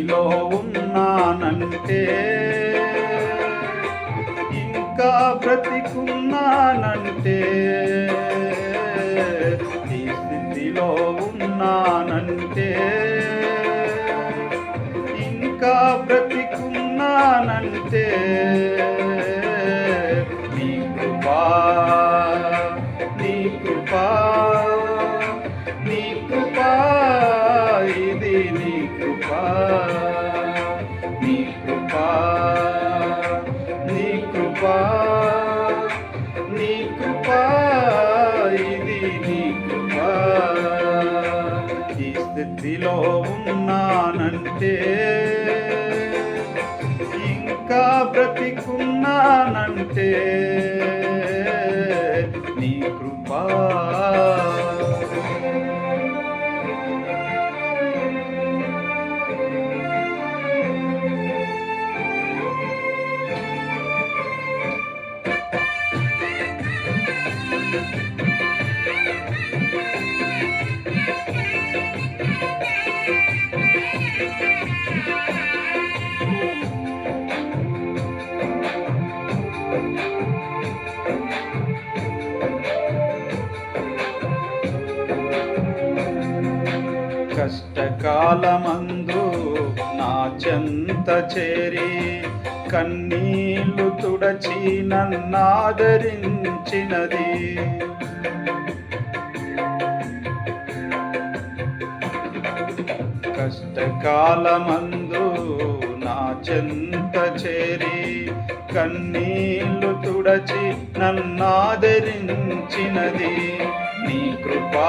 నీలో ఉన్నానంటే ఇంకా బ్రతికున్నానంటే ఈ స్థితిలో ఉన్నానంటే ఇంకా బ్రతికున్నానంటే కృపా నీ కృపా నీ కృపా ఇది నీ కృపా. ఈ స్థితిలో ఉన్నానంటే ఇంకా బ్రతికున్నానంటే నీ కృపా. కష్టకాలమందు నా చెంత చేరి కన్నీళ్ళు తుడచి నన్నాదరించినది కష్టకాలమందు నా చెంత చేరి కన్నీళ్ళు తుడచి నన్నాదరించినది నీ కృపా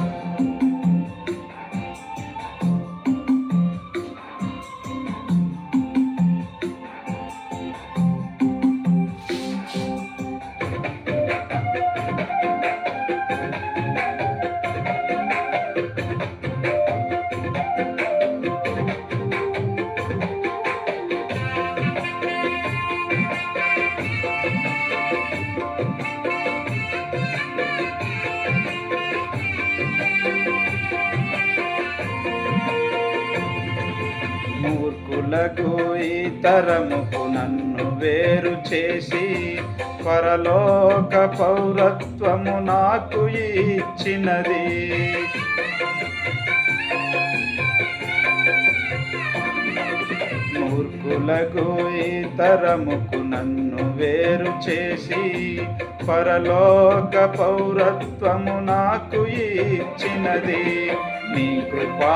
మూర్ఖులకు తరముకు నన్ను వేరు చేసి పరలోక పౌరత్వము నాకు ఇచ్చినది. మూర్ఖులకు ఈ తరముకు నన్ను వేరు చేసి పరలోక పౌరత్వము నాకు ఇచ్చినది. నీ కృపా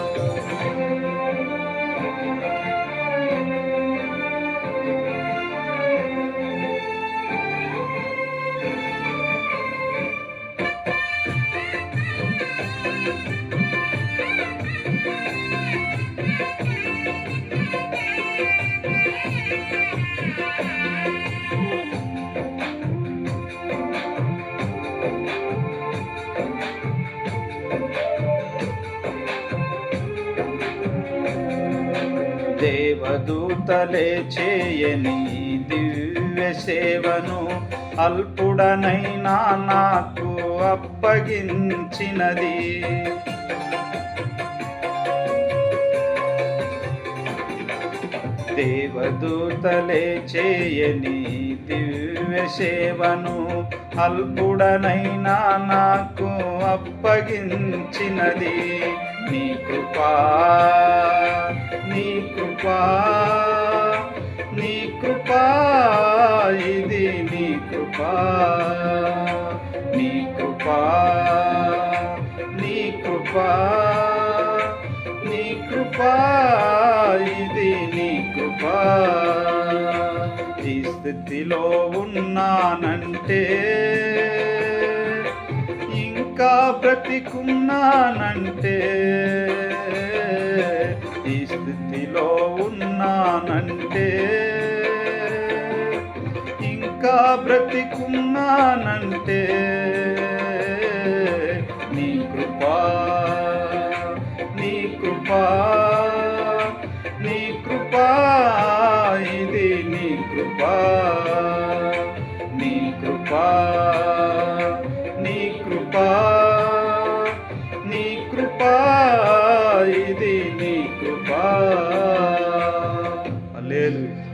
దేవదూతలే చేయని దివ్య సేవను అల్పుడనైనా నాకు అప్పగించినది. దేవదూతలే చేయని దివ్య సేవను అల్పుడనైనా నాకు అప్పగించినది నీ కృపా నీ కృపా నీ కృపా ఇది నీ కృపా నీ కృపా నీ కృపా నీ కృపా ఇది నీ కృపా. ఈ స్థితిలో ఉన్నానంటే ఇంకా బ్రతికున్నానంటే ఈ స్థితిలో ఉన్నానంటే ఇంకా బ్రతికున్నానంటే నీ కృపా నీ కృపా నీ కృపా. కృపా